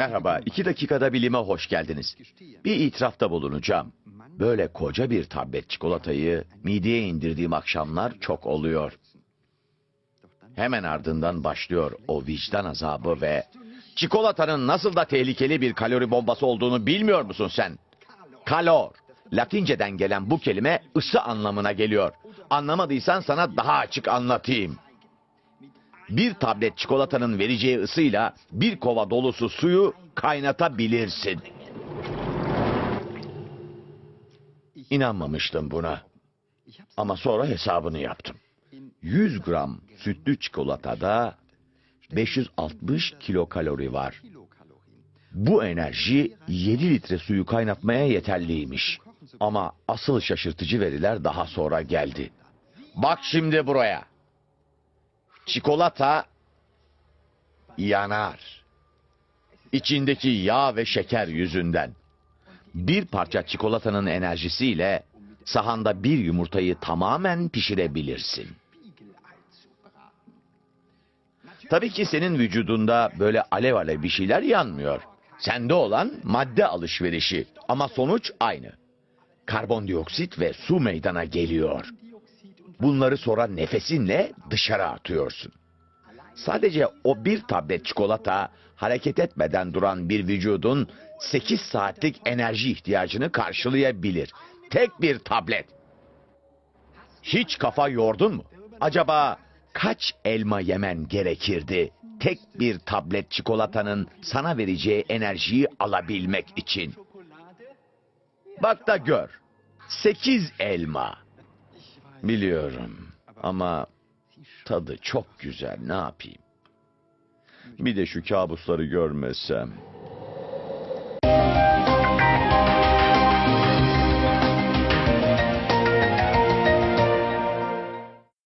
Merhaba, iki dakikada bilime hoş geldiniz. Bir itirafta bulunacağım. Böyle koca bir tablet çikolatayı mideye indirdiğim akşamlar çok oluyor. Hemen ardından başlıyor o vicdan azabı ve... Çikolatanın nasıl da tehlikeli bir kalori bombası olduğunu bilmiyor musun sen? Kalor. Latinceden gelen bu kelime ısı anlamına geliyor. Anlamadıysan sana daha açık anlatayım. Bir tablet çikolatanın vereceği ısıyla bir kova dolusu suyu kaynatabilirsin. İnanmamıştım buna. Ama sonra hesabını yaptım. 100 gram sütlü çikolatada 560 kilokalori var. Bu enerji 7 litre suyu kaynatmaya yeterliymiş. Ama asıl şaşırtıcı veriler daha sonra geldi. Bak şimdi buraya. Çikolata yanar. İçindeki yağ ve şeker yüzünden. Bir parça çikolatanın enerjisiyle sahanda bir yumurtayı tamamen pişirebilirsin. Tabii ki senin vücudunda böyle alev alev bir şeyler yanmıyor. Sende olan madde alışverişi ama sonuç aynı. Karbondioksit ve su meydana geliyor. Bunları sonra nefesinle dışarı atıyorsun. Sadece o bir tablet çikolata hareket etmeden duran bir vücudun 8 saatlik enerji ihtiyacını karşılayabilir. Tek bir tablet. Hiç kafa yordun mu? Acaba kaç elma yemen gerekirdi tek bir tablet çikolatanın sana vereceği enerjiyi alabilmek için? Bak da gör. 8 elma. Biliyorum ama tadı çok güzel ne yapayım? Bir de şu kabusları görmesem.